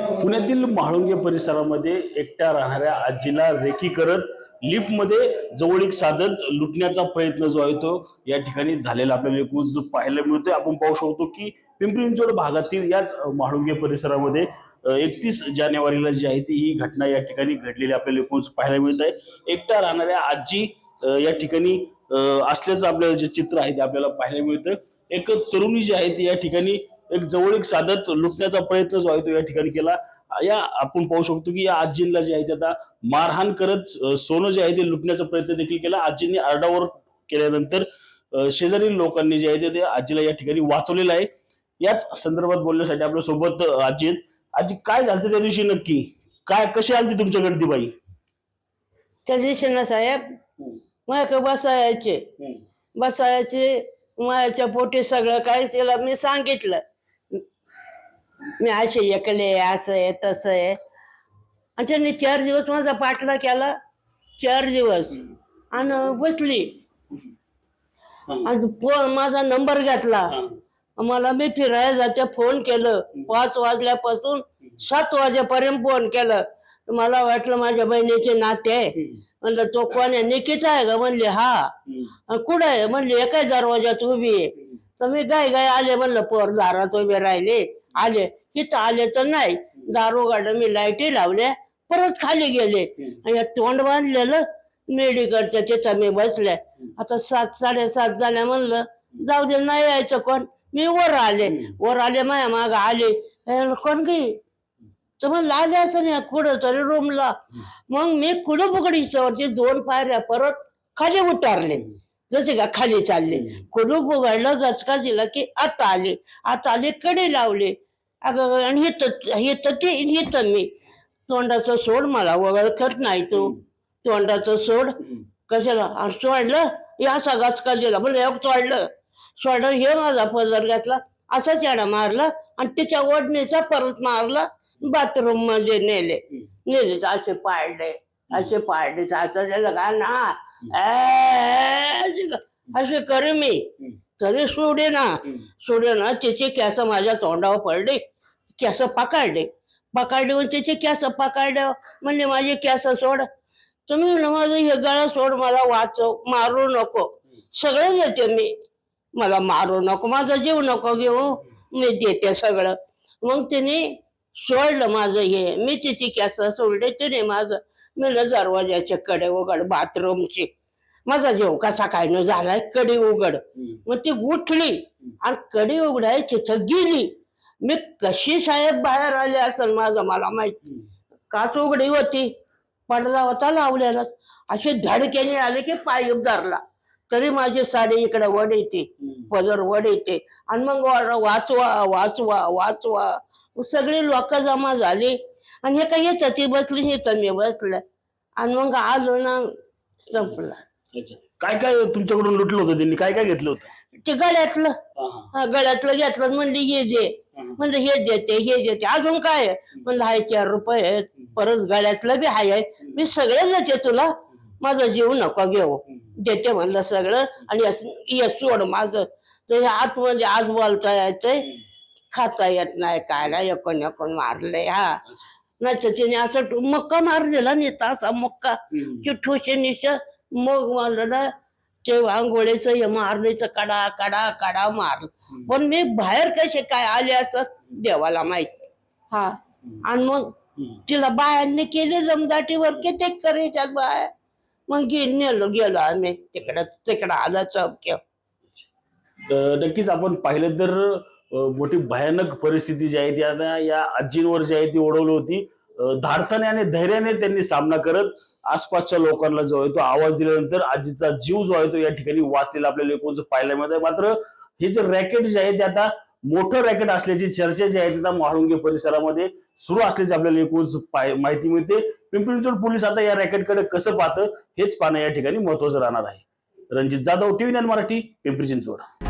पुण्यातील म्हाळुंगे परिसरामध्ये एकट्या राहणाऱ्या आजीला रेखी करत लिफ्टमध्ये जवळीक साधत लुटण्याचा प्रयत्न जो आहे तो या ठिकाणी झालेला आपल्याला एकूण जो पाहायला मिळतोय. आपण पाहू शकतो की पिंपरी चिंचवड भागातील याच अ, म्हाळुंगे परिसरामध्ये एकतीस जानेवारीला जी आहे ती ही घटना या ठिकाणी घडलेली आपल्याला एकूण पाहायला मिळत आहे एकट्या राहणाऱ्या आजी या ठिकाणी असल्याचं आपल्याला जे चित्र आहे ते आपल्याला पाहायला मिळतं एक तरुणी जी आहे ती या ठिकाणी एक जवळीक साधत लुटण्याचा प्रयत्न जो आहे तो या ठिकाणी केला. या आपण पाहू शकतो की या आजींना जे आहे ते आता मारहाण करत सोनं जे आहे ते लुटण्याचा प्रयत्न देखील केला. आजींनी आरडाओरड केल्यानंतर शेजारील लोकांनी जे आहे ते- आजीला या ठिकाणी वाचवलेलं आहे. याच संदर्भात बोलण्यासाठी आपल्यासोबत आजी आहेत. आजी काय झालं त्या दिवशी नक्की? काय कशी आली तुमच्याकडे ती बाई? त्या दिवशी ना साहेब माझ्याकडे बसायचे? बसायचे मायाच्या पोटी सगळं काय तिला मी सांगितलं मी असे एकले असं आहे तसं आहे. आणि त्यांनी चार दिवस माझा पाठला केला. चार दिवस. आणि बसली. आणि फोन माझा नंबर घेतला. मला मी फिरायला जाते फोन केलं. पाच वाजल्यापासून सात वाजेपर्यंत फोन केलं. मला वाटलं माझ्या बहिणीचे नाते म्हणलं तो कोण आहे? निकिता आहे का? म्हणले हा. कुठं आहे? म्हणले एकाच दरवाजात उभी आहे. तर मी गाय गाय आले. म्हणलं पोर दारात उभे राहिले. आले. तिथं आले तर नाही. दारू मी लाईटी लावल्या परत खाली गेले. आणि या तोंड बांधलेलं मेडिकलच्या तिथं मी बसले आता सात साडेसात झाल्या म्हणलं जाऊ दे नाही यायचं कोण. मी वर आले. वर आले माया माग आले. हे कोण गी तर म्हणलं आले असं नाही कुठं तरी रूमला मग मी कुठं पकडीच्यावरती दोन पायऱ्या परत खाली उतारले. जसे का खाली चालले. कुडू उघडलं गचका दिला की आता आले. आता आले कडे लावले. अगं आणि हिथं हिथं ते हिथं मी. तोंडाचं सोड मला ओळखत नाही तू. तोंडाचं सोड. कशाला? आणि सोडलं? असा गचका दिला म्हणजे एक सोडलं. सोडलं हे माझा पदर घातला. असाच याडा मारला आणि तिच्या ओढणीचा परत मारला. बाथरूममध्ये नेले. नेले असे पाडले असे पाडले असं का ना. असे करे मी. तरी सोडे ना. सोडे ना. तिचे केस माझ्या तोंडावर पडले. केस पकडले पकडले मग तिचे केस पकडले म्हणले माझे केस सोड. तुम्ही माझं हे गळा सोड मला वाचव मारू नको. सगळं देते मी. मला मारू नको माझा जीव नको घेऊ. मी देते सगळं. मग तिने सोडलं माझं हे. मी तिची केस सोडले तिने माझं मी दरवाजाचे कडे उघड बाथरूमची. माझा जीव कसा काय न झालाय? कडी उघड. मग ती उठली आणि कडी उघडाय तिथं गेली. मी कशी साहेब बाहेर आले असेल माझं मला माहिती काच उघडी होती. पडदा होता लावलेला अशी धडक्याने आले की पाय धरला तरी माझी साडी इकडे वड येते पदर वड येते. आणि मग वाचवा वाचवा वाचवा. सगळी लोक जमा झाली. आणि हे काय येतं ती बसली हे तर मी बसलं. आणि मग आलो ना संपला. काय काय तुमच्याकडून लुटलं होतं त्यांनी? काय काय घेतलं होतं? ते गळ्यातलं. गळ्यातलं घेतलं. म्हणली हे दे. म्हणलं हे देते हे देते. अजून काय आहे? म्हणलं हाय चार रुपये आहेत. परत गळ्यातलं बी हाय आहे. मी सगळं देते तुला. माझा जीव नको घेऊ. देते म्हणलं सगळं. आणि सोड माझं. तर हे आतमध्ये आज बोलता येतंय. खाता येत नाही काय नाही एकूण एकूण मारलंय हा. नाही तर तिने असं मुक्का मारलेला नेता असा मुक्का. ठोशे निश मग ना ते आंघोळीचं हे मारण्याचं कडा कडा कडा मार. पण मी बाहेर कसे काय आले असत देवाला माहीत हा. आणि मग तिला बायांनी केले जमदाटीवर किती करायच्यात बाया. मग गे नेलो गेलो आम्ही. तिकडं तिकडं आलं चौक्य. तर नक्कीच आपण पाहिलं तर अं, मोठी भयानक परिस्थिती जी आहे ती आता या आजींवर जी आहे ती ओढवली होती. धाडसाने आणि धैर्याने त्यांनी सामना करत आसपासच्या लोकांना जो आहे तो आवाज दिल्यानंतर आजीचा जीव जो आहे तो या ठिकाणी वाचलेला आपल्याला एकूणच पाहायला मिळत आहे मात्र हे जे रॅकेट जे आहे ते आता मोठं रॅकेट असल्याची चर्चा जी आहे त्या महाळुंगे परिसरामध्ये सुरू असल्याची आपल्याला एकूणच पाय- माहिती मिळते. पिंपरी चिंचवड पोलीस आता या रॅकेटकडे कसं पाहतं हेच पाहणं या ठिकाणी महत्वाचं राहणार आहे. Ranjit Jadhav TV nine Marathi Pimpri Chinchwad.